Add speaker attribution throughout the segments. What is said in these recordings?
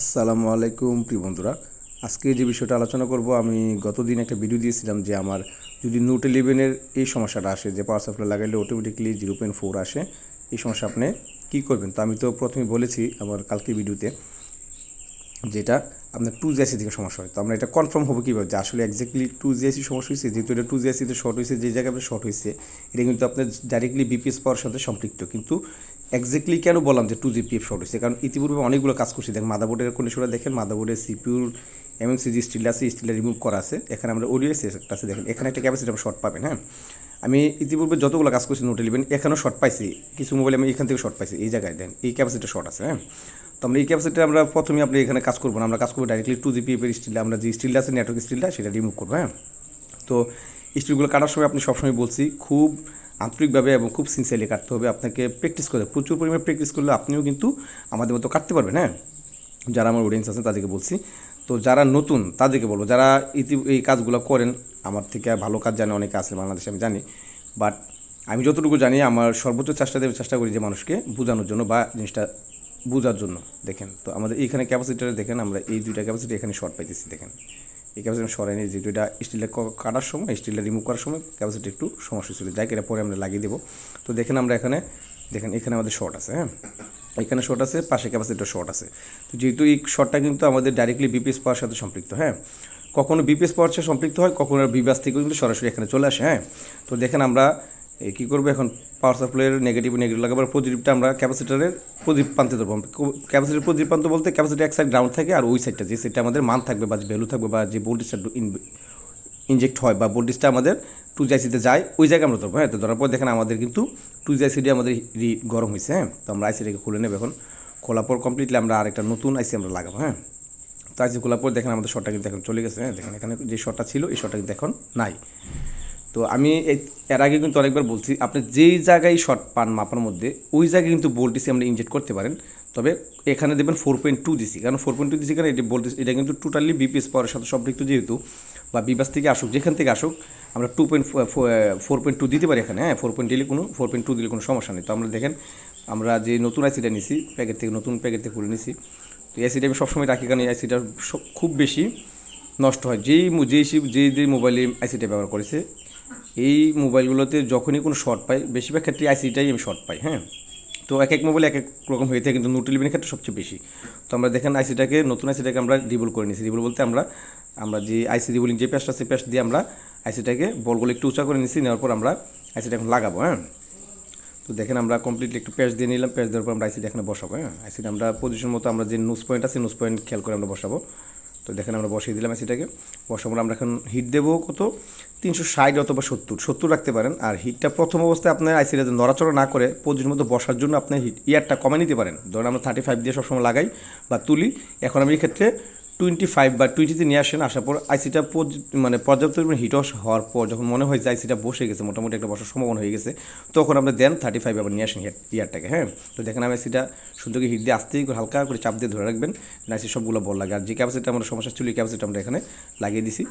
Speaker 1: আসসালামু আলাইকুম, প্রিয় বন্ধুরা। আজকে যে বিষয়টা আলোচনা করব, আমি গতদিন একটা ভিডিও দিয়েছিলাম যে আমার যদি নোট ইলেভেনের এই সমস্যাটা আসে, যে পাওয়ার সাপ্লাই লাগাইলে অটোমেটিকলি জিরো পয়েন্ট ফোর আসে, এই সমস্যা আপনি কী করবেন? তো আমি তো প্রথমে বলেছি আমার কালকে ভিডিওতে যেটা আপনার টু জিএসি থেকে সমস্যা হয়। তো আমরা এটা কনফার্ম হব কীভাবে? যে আসলে এক্স্যাক্টলি টু জিএসি সমস্যা হয়েছে যেহেতু এটা টু জিএসিতে শর্ট হয়েছে যে জায়গায় আপনার শর্ট হয়েছে এটা কিন্তু আপনার ডাইরেক্টলি বিপিএস পাওয়ার সাথে সম্পৃক্ত। কিন্তু এক্স্যাক্টলি কেন বললাম যে টু জিপিএফ শর্ট হয়েছে? কারণ ইতিপূর্বে অনেকগুলো কাজ করছি। দেখেন মাদাবোর্ডের কন্ডিশনটা দেখেন মাদাবোর্ডের সিপিউর এমএমসিজি স্টিল আছে স্টিলটা রিমুভ করা আছে। এখানে আমরা ওডিএস একটা আছে, দেখেন। এখানে একটা ক্যাপাসিটি আমরা শর্ট পাবেন হ্যাঁ? আমি ইতিপূর্বে যতগুলো কাজ করছি নোট ইলেভেন এখানেও শর্ট পাইছি। কিছু মোবাইল আমি এখান থেকে শর্ট পাইছি, এই জায়গায় দেন এই ক্যাপাসিটি শর্ট আছে হ্যাঁ? তো আমরা এই ক্যাপাসিটি আমরা প্রথমে আপনি এখানে কাজ করব না, আমরা কাজ করব ডাইরেক্টলি টু জিপিএফের স্টিলটা আমরা যে স্টিলটা আছে নেটওয়ার্ক স্টিলটা সেটা রিমুভ করব হ্যাঁ? তো স্টিলগুলো কাটার সময় আপনি সবসময় বলছি, খুব আন্তরিকভাবে এবং খুব সিনসিয়ারলি কাটতে হবে। আপনাকে প্র্যাকটিস করে, প্রচুর পরিমাণে প্র্যাকটিস করলে আপনিও কিন্তু আমাদের মতো কাটতে পারবেন হ্যাঁ? যারা আমার অডিয়েন্স আছেন তাদেরকে বলছি। তো যারা নতুন, তাদেরকে বলব, যারা ইতি, এই কাজগুলো করেন, আমার থেকে ভালো কাজ জানে, অনেকে আছে বাংলাদেশে, আমি জানি। বাট আমি যতটুকু জানি, আমার সর্বোচ্চ চেষ্টা দেবে, চেষ্টা করি যে মানুষকে বোঝানোর জন্য বা জিনিসটা বোঝার জন্য। দেখেন, তো আমাদের এইখানে ক্যাপাসিটারে দেখেন, আমরা এই দুইটা ক্যাপাসিটি এখানে শর্ট পাইতেছি, দেখেন। এই ক্যাপাসিটি সরাই নিয়ে যেহেতু এটা স্টিলের কাটার সময় স্টিলটা রিমুভ করার সময় ক্যাপাসিটি একটু সমস্যা ছিল। যাই এটা পরে আমরা লাগিয়ে দেবো। তো দেখেন আমরা এখানে, দেখেন এখানে আমাদের শর্ট আছে হ্যাঁ? এখানে শর্ট আছে, পাশে ক্যাপাসিটিটা শর্ট আছে। তো যেহেতু এই শর্টটা কিন্তু আমাদের ডাইরেক্টলি বিপিএস পাওয়ার সাথে সম্পৃক্ত হ্যাঁ? কখনো বিপিএস পাওয়ার সাথে সম্পৃক্ত হয়, কখনো বিবাস থেকেও কিন্তু সরাসরি এখানে চলে আসে হ্যাঁ? তো দেখেন আমরা কী করব এখন? পাওয়ার সাপ্লাইয়ের নেগেটিভ নেগেটিভ লাগাবার পজিটিভটা আমরা ক্যাপাসিটারের প্রদীপ প্রান্তে ধরবো। ক্যাপাসিটির প্রদীপ প্রান্ত বলতে ক্যাপাসিটি এক সাইড গ্রাউন্ড থাকে আর ওই সাইডটা যে সাইডটা আমাদের মান থাকবে বা ভ্যালু থাকবে বা যে ভোল্টেজটা ইনজেক্ট হয় বা ভোল্টেজটা আমাদের টু জাইসিতে যায়, ওই জায়গায় আমরা ধরবো। হ্যাঁ তো ধরার পর দেখেন আমাদের কিন্তু টু জাইসিডি আমাদের গরম হয়েছে। হ্যাঁ তো আমরা আইসিটাকে খুলে নেব এখন। খোলার পর কমপ্লিটলি আমরা আরেকটা নতুন আইসি আমরা লাগাবো। হ্যাঁ তো আইসি খোলার পর দেখেন আমাদের শটটা কিন্তু এখন চলে গেছে। হ্যাঁ দেখেন এখানে যে শটটা ছিল, এই শটটা কিন্তু এখন নাই। তো আমি এর আগে কিন্তু অনেকবার বলছি, আপনি যেই জায়গায় শর্ট পান মাপার মধ্যে, ওই জায়গায় কিন্তু ভোল্টেজ আপনি ইনজেক্ট করতে পারেন। তবে এখানে দেবেন ফোর পয়েন্ট টু দিসি কারণ ফোর পয়েন্ট টু দিছি কারণ এটি ভোল্টেজ এটা কিন্তু টোটালি বিপিএস পাওয়ারের সাথে সম্পৃক্ত যেহেতু, বা বিবাস থেকে আসুক, যেখান থেকে আসুক, আমরা two point four point two দিতে পারি এখানে হ্যাঁ ফোর পয়েন্ট দিলে কোনো ফোর পয়েন্ট টু দিলে কোনো সমস্যা নেই। তো আমরা দেখেন, আমরা যে নতুন আইসিটা নিছি প্যাকেট থেকে, নতুন প্যাকেট থেকে খুলে নিছি, তো এসিটা আমি সবসময় রাখি কারণ এই আইসিটা খুব বেশি নষ্ট হয়। যেই যেই যে যে মোবাইলে আইসিটা ব্যবহার করেছে এই মোবাইলগুলোতে যখনই কোনো শর্ট পাই, বেশিরভাগ ক্ষেত্রে আইসিটাই আমি শর্ট পাই হ্যাঁ? তো এক এক মোবাইল এক এক রকম হয়ে থাকে, কিন্তু নোট ইলেভেনের ক্ষেত্রে সবচেয়ে বেশি। তো আমরা দেখেন আইসিটাকে নতুন আইসিটাকে আমরা রিবল করে নিয়েছি। রিবল বলতে আমরা আমরা যে আইসি রিবলিং যে পেস্টটা সেই পেস্ট দিয়ে আমরা আইসিটাকে বলগুলো একটু উঁচা করে নিয়েছি, নেওয়ার পর আমরা আইসিটা এখন লাগাবো হ্যাঁ? তো দেখেন আমরা কমপ্লিটলি একটু পেস্ট দিয়ে নিলাম পেস্ট দেওয়ার পর আমরা আইসিটা এখানে বসাবো হ্যাঁ? আইসিটা আমরা পজিশন মতো আমরা যে নোজ পয়েন্ট আছে নোজ পয়েন্ট খেয়াল করে আমরা বসাবো। তো দেখেন আমরা বসিয়ে দিলাম আইসিটাকে বসাবো, আমরা এখন হিট দেবো কত? তিনশো ষাট অথবা সত্তর সত্তর রাখতে পারেন। আর হিটটা প্রথম অবস্থায় আপনার আইসিটা নড়াচড়া না করে পঁচিশ মতো বসার জন্য আপনার হিট ইয়ারটা কমে নিতে পারেন। ধরুন আমরা থার্টি ফাইভ দিয়ে সবসময় লাগাই বা তুলি। এখন আমি এক্ষেত্রে ক্ষেত্রে টোয়েন্টি ফাইভ বা টোয়েন্টিতে নিয়ে আসেন, আসার পর আইসিটা মানে পর্যাপ্ত পরিমাণে হিট হওয়ার পর যখন মনে হয় যে আইসিটা বসে গেছে, মোটামুটি একটা বসার সম্ভাবনা হয়ে গেছে, তখন আপনি দেন থার্টি ফাইভ আবার নিয়ে আসেন ইয়ারটাকে হ্যাঁ? তো দেখেন আমি আইসিটা সুন্দর হিট দিয়ে আসতেই হালকা করে চাপ দিয়ে ধরে রাখবেন আইসি সবগুলো বল লাগে। আর যে ক্যাপাসিটি আমাদের সমস্যা ছিল ক্যাপাসিটি আমরা এখানে লাগিয়ে দিছি।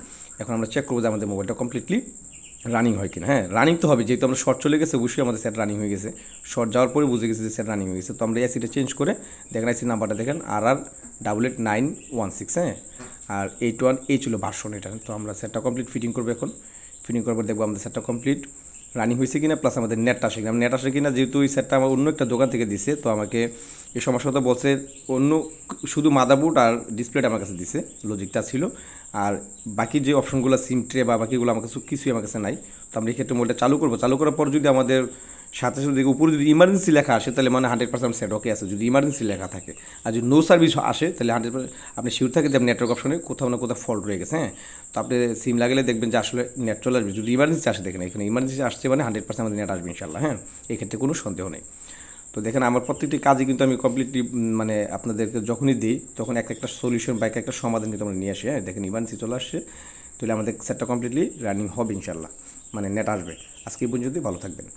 Speaker 1: এখন আমরা চেক করব যে আমাদের মোবাইলটা কমপ্লিটলি রানিং হয় কিনা হ্যাঁ? রানিং তো হবে, যেহেতু আমরা শর্ট চলে গেছে, অবশ্যই আমাদের সেট রানিং হয়ে গেছে। শর্ট যাওয়ার পরে বুঝে গেছে যে সেট রানিং হয়ে গেছে। তো আমরা এসিটা চেঞ্জ করে দেখেন আইসি নাম্বারটা দেখেন আর আর double eight nine one six হ্যাঁ? আর এইট ওয়ান এই ছিল ভার্সন এটা। তো আমরা সেটটা কমপ্লিট ফিটিং করব এখন। ফিটিং করার পর দেখব আমাদের সেটটা কমপ্লিট রানিং হয়েছে কিনা প্লাস আমাদের নেটটা আসে কিনা। নেট আসে কিনা, যেহেতু এই সেটটা আমার অন্য একটা দোকান থেকে দিছে, তো আমাকে এই সমস্যাটা বলছে, অন্য শুধু মাদাবোর্ড আর ডিসপ্লেটা আমার কাছে দিছে, লজিকটা ছিল। আর বাকি যে অপশনগুলো সিম ট্রে বা বাকিগুলো আমার কাছে কিছুই আমার কাছে নাই। তো আমরা এই ক্ষেত্রে মোবাইলটা চালু করব। চালু করার পর যদি আমাদের সাথে সাথে উপরে যদি ইমার্জেন্সি লেখা আসে, তাহলে মানে হান্ড্রেড পার্সেন্ট সেট ওকে আছে। যদি ইমার্জেন্সি লেখা থাকে। আর যদি নো সার্ভিস আসে, তাহলে হান্ড্রেড আপনি শিওর থাকে যে নেটওয়ার্ক অপশনে কোথাও না কোথাও ফল্ট রয়ে গেছে হ্যাঁ? তো আপনি সিম লাগালে দেখবেন যে আসলে নেট চলে আসবে। যদি ইমার্জেন্সি আসে, দেখেন, এখানে ইমার্জেন্সি আসছে মানে হান্ড্রেড পার্সেন্ট আমাদের নেট আসবে ইনশাল্লাহ হ্যাঁ? এই ক্ষেত্রে কোনো সন্দেহ নেই। তো দেখেন, আমার প্রত্যেকটি কাজে কিন্তু আমি কমপ্লিটলি মানে আপনাদেরকে যখনই দিই, তখন এক একটা সলিউশন বা এক একটা সমাধান কিন্তু আমরা নিয়ে আসি হ্যাঁ? দেখেন ইমার্জেন্সি চলে আসছে, তাহলে আমাদের সেটটা কমপ্লিটলি রানিং হবে ইনশাল্লাহ মানে নেট আসবে। আজকে পর্যন্ত ভালো থাকবেন।